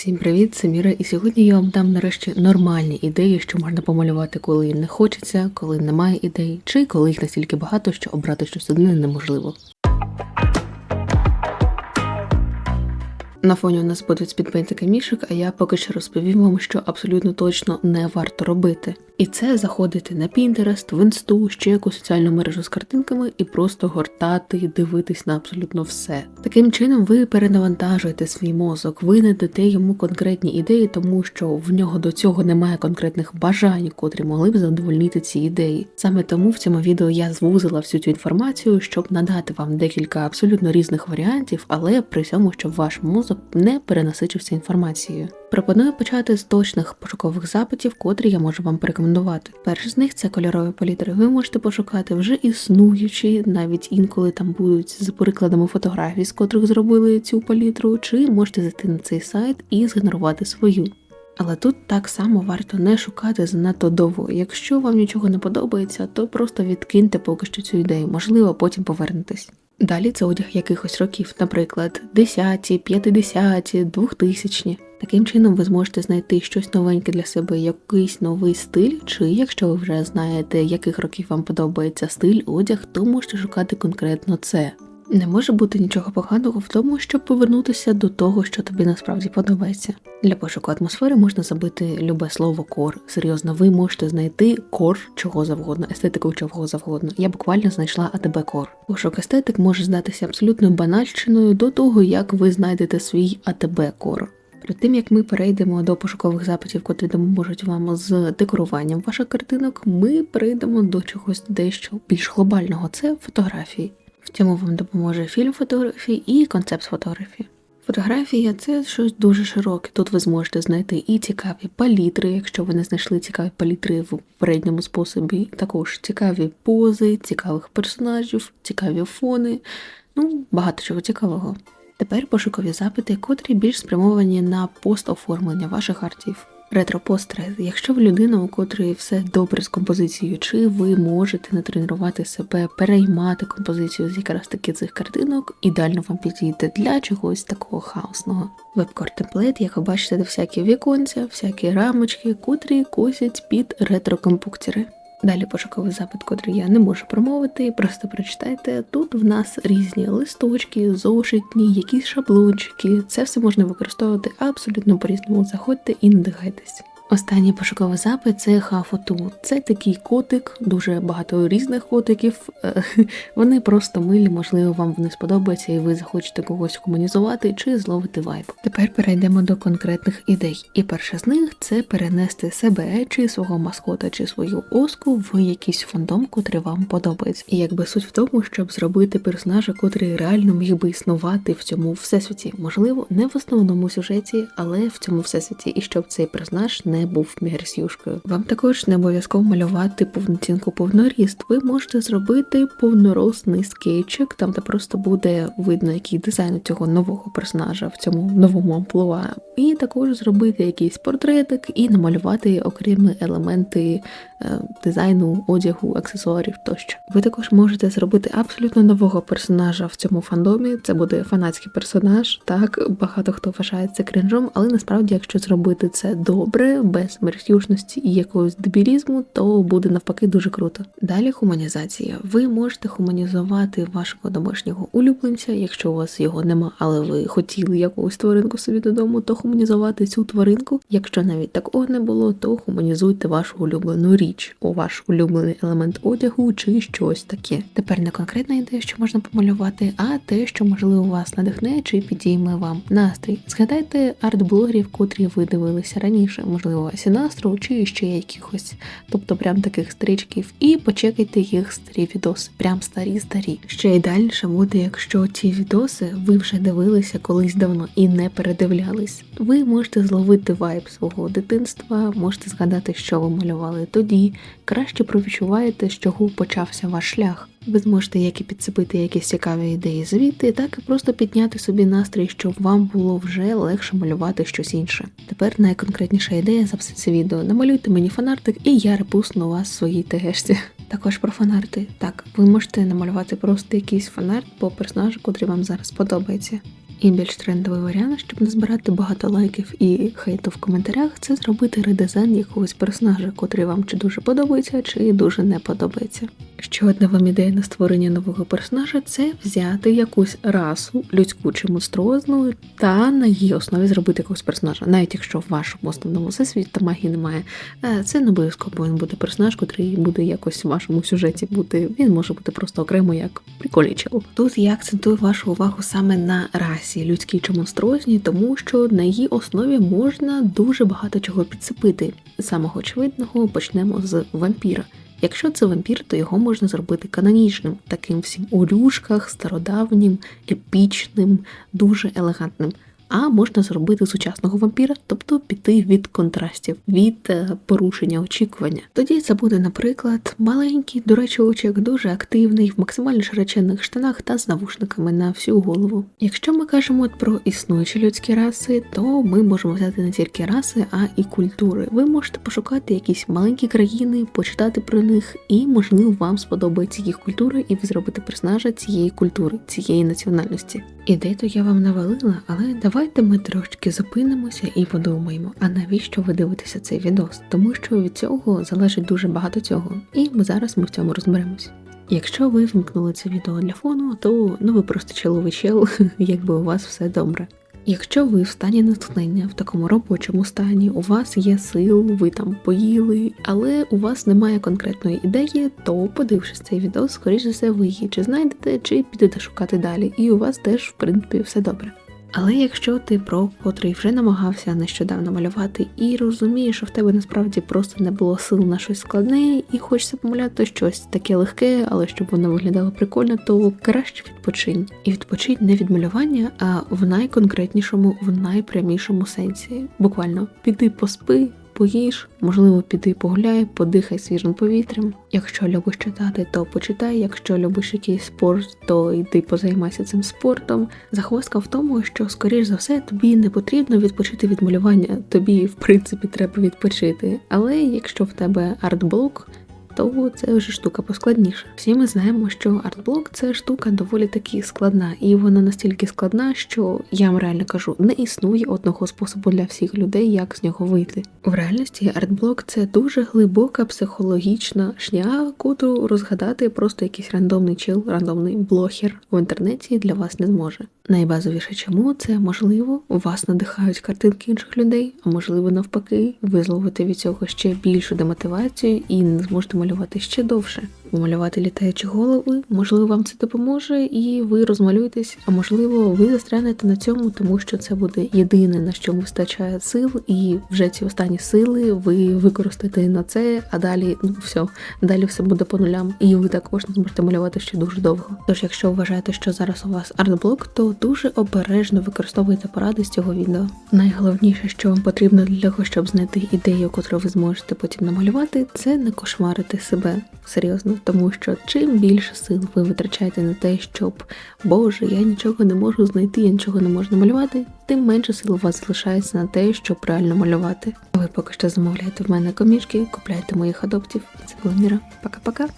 Всім привіт, це Міра, і сьогодні я вам дам нарешті нормальні ідеї, що можна помалювати, коли не хочеться, коли немає ідей, чи коли їх настільки багато, що обрати щось одне неможливо. На фоні у нас будуть спідпейнтики мішок, а я поки що розповім вам, що абсолютно точно не варто робити. І це заходити на Pinterest, в інсту, ще якусь соціальну мережу з картинками і просто гортати, дивитись на абсолютно все. Таким чином ви перенавантажуєте свій мозок, ви не дате йому конкретні ідеї, тому що в нього до цього немає конкретних бажань, котрі могли б задовольнити ці ідеї. Саме тому в цьому відео я звузила всю цю інформацію, щоб надати вам декілька абсолютно різних варіантів, але при цьому, щоб ваш мозок не перенасичився інформацією. Пропоную почати з точних пошукових запитів, котрі я можу вам порекомендувати. Перший з них це кольорові палітри. Ви можете пошукати вже існуючі, навіть інколи там будуть з прикладами фотографій, з котрих зробили цю палітру, чи можете зайти на цей сайт і згенерувати свою. Але тут так само варто не шукати занадто довго. Якщо вам нічого не подобається, то просто відкиньте поки що цю ідею, можливо, потім повернетесь. Далі це одяг якихось років, наприклад, 10-ті, 50-ті, 2000-ті. Таким чином ви зможете знайти щось новеньке для себе, якийсь новий стиль, чи якщо ви вже знаєте, яких років вам подобається стиль, одяг, то можете шукати конкретно це. Не може бути нічого поганого в тому, щоб повернутися до того, що тобі насправді подобається. Для пошуку атмосфери можна забити любе слово кор. Серйозно, ви можете знайти кор чого завгодно, естетику чого завгодно. Я буквально знайшла АТБ кор. Пошук естетик може здатися абсолютно банальщиною до того, як ви знайдете свій АТБ кор. Перед тим як ми перейдемо до пошукових запитів, котрі допоможуть вам з декоруванням ваших картинок, ми перейдемо до чогось дещо більш глобального це фотографії. В цьому вам допоможе фільм фотографії і концепт фотографії. Фотографія це щось дуже широке. Тут ви зможете знайти і цікаві палітри, якщо ви не знайшли цікаві палітри в попередньому способі, також цікаві пози, цікавих персонажів, цікаві фони, ну багато чого цікавого. Тепер пошукові запити, котрі більш спрямовані на постоформлення ваших артів. Ретропостри. Якщо ви людина, у котрої все добре з композицією, чи ви можете натренувати себе, переймати композицію з якраз таки цих картинок, ідеально вам підійде для чогось такого хаосного. Вебкор темплейт, як ви бачите, де всякі віконця, всякі рамочки, котрі косять під ретрокомпуктери. Далі пошуковий запит, котрий я не можу промовити, просто прочитайте. Тут в нас різні листочки, зошитні, якісь шаблончики. Це все можна використовувати абсолютно по-різному. Заходьте і надихайтесь. Останній пошуковий запит це хафоту. Це такий котик, дуже багато різних котиків. Е, Вони просто милі, можливо, вам вони сподобаються, і ви захочете когось комунізувати чи зловити вайб. Тепер перейдемо до конкретних ідей. І перша з них це перенести себе чи свого маскота, чи свою оску в якийсь фандом, котрий вам подобається. І якби суть в тому, щоб зробити персонажа, котрий реально міг би існувати в цьому всесвіті. Можливо, не в основному сюжеті, але в цьому всесвіті, і щоб цей персонаж не був мігерсюшкою. Вам також не обов'язково малювати повноцінку повноріст. Ви можете зробити повноросний скетчик, там де просто буде видно, який дизайн цього нового персонажа в цьому новому амплуа. І також зробити якийсь портретик і намалювати окремі елементи дизайну, одягу, аксесуарів тощо. Ви також можете зробити абсолютно нового персонажа в цьому фандомі. Це буде фанатський персонаж. Так багато хто вважає це крінжом, але насправді, якщо зробити це добре, без мерсюшності і якогось дебілізму, то буде навпаки дуже круто. Далі гуманізація. Ви можете гуманізувати вашого домашнього улюбленця, якщо у вас його нема, але ви хотіли якогось тваринку собі додому, то гуманізувати цю тваринку. Якщо навіть такого не було, то гуманізуйте вашу улюблену річ, у ваш улюблений елемент одягу чи щось таке. Тепер не конкретна ідея, що можна помалювати, а те, що можливо вас надихне чи підійме вам настрій. Згадайте арт-блогерів, котрі ви дивилися раніше, можливо, Сінастру чи ще якихось, тобто прям таких стрічків, і почекайте їх старі відоси, прям старі старі. Ще ідеальніше буде, якщо ці відоси ви вже дивилися колись давно і не передивлялись. Ви можете зловити вайб свого дитинства, можете згадати, що ви малювали тоді. Краще провідчуваєте, з чого почався ваш шлях. Ви зможете як і підсипити якісь цікаві ідеї звідти, так і просто підняти собі настрій, щоб вам було вже легше малювати щось інше. Тепер найконкретніша ідея за все це відео. Намалюйте мені фанартик, і я репусну вас в своїй тегешці. Також про фанарти. Так, ви можете намалювати просто якийсь фанарт по персонажу, котрий вам зараз подобається. І більш трендовий варіант, щоб не збирати багато лайків і хейту в коментарях, це зробити редизайн якогось персонажа, котрий вам чи дуже подобається, чи дуже не подобається. Ще одна вам ідея на створення нового персонажа це взяти якусь расу, людську чи монструозну, та на її основі зробити якогось персонажа. Навіть якщо в вашому основному всесвіті та магії немає, е, це не обов'язково повинен бути персонаж, котрий буде якось в вашому сюжеті бути. Він може бути просто окремо як приколічел. Тут я акцентую вашу увагу саме на расі людській чи монструозній, тому що на її основі можна дуже багато чого підсипити. Самого очевидного почнемо з вампіра. Якщо це вампір, то його можна зробити канонічним, таким всім у рюшках, стародавнім, епічним, дуже елегантним. А можна зробити сучасного вампіра, тобто піти від контрастів, від е, порушення очікування. Тоді це буде, наприклад, маленький, до речі, очік дуже активний, в максимально широченних штанах та з навушниками на всю голову. Якщо ми кажемо про існуючі людські раси, то ми можемо взяти не тільки раси, а і культури. Ви можете пошукати якісь маленькі країни, почитати про них, і можливо вам сподобається їх культура, і ви зробите персонажа цієї культури, цієї національності. Ідей то я вам навалила, але давайте ми трошки зупинимося і подумаємо, а навіщо ви дивитеся цей відос? Тому що від цього залежить дуже багато цього, і ми зараз ми в цьому розберемось. Якщо ви вмкнули це відео для фону, то ну ви просто чоловий чел, якби у вас все добре. Якщо ви в стані натхнення в такому робочому стані, у вас є сил, ви там поїли, але у вас немає конкретної ідеї, то подивившись цей відео, скоріш за все, ви її чи знайдете, чи підете шукати далі, і у вас теж, в принципі, все добре. Але якщо ти про котрий вже намагався нещодавно малювати і розумієш, що в тебе насправді просто не було сил на щось складне, і хочеться помаляти щось таке легке, але щоб воно виглядало прикольно, то краще відпочинь. І відпочинь не від малювання, а в найконкретнішому, в найпрямішому сенсі. Буквально піди поспи. Поїж, можливо, піди погуляй, подихай свіжим повітрям. Якщо любиш читати, то почитай. Якщо любиш якийсь спорт, то йди позаймайся цим спортом. Захвостка в тому, що, скоріш за все, тобі не потрібно відпочити від малювання. Тобі, в принципі, треба відпочити. Але якщо в тебе артблок, то це вже штука поскладніша. Всі ми знаємо, що артблок це штука доволі таки складна, і вона настільки складна, що я вам реально кажу, не існує одного способу для всіх людей, як з нього вийти. В реальності артблок це дуже глибока психологічна шня, котру розгадати просто якийсь рандомний чил, рандомний блогер в інтернеті для вас не зможе. Найбазовіше чому це можливо, вас надихають картинки інших людей, а можливо навпаки, ви зловите від цього ще більшу демотивацію і не зможете малювати ще довше. Малювати літаючі голови, можливо, вам це допоможе, і ви розмалюєтесь, а можливо, ви застрянете на цьому, тому що це буде єдине, на що вистачає сил, і вже ці останні сили ви використаєте на це, а далі ну все, далі все буде по нулям, і ви також не зможете малювати ще дуже довго. Тож, якщо вважаєте, що зараз у вас артблок, то дуже обережно використовуйте поради з цього відео. Найголовніше, що вам потрібно для того, щоб знайти ідею, котру ви зможете потім намалювати, це не кошмарити себе серйозно, тому що чим більше сил ви витрачаєте на те, щоб Боже, я нічого не можу знайти, я нічого не можу намалювати, тим менше сил у вас залишається на те, щоб реально малювати. Ви поки що замовляєте в мене комішки, купляйте моїх адоптів. Це була Міра. Пока-пока.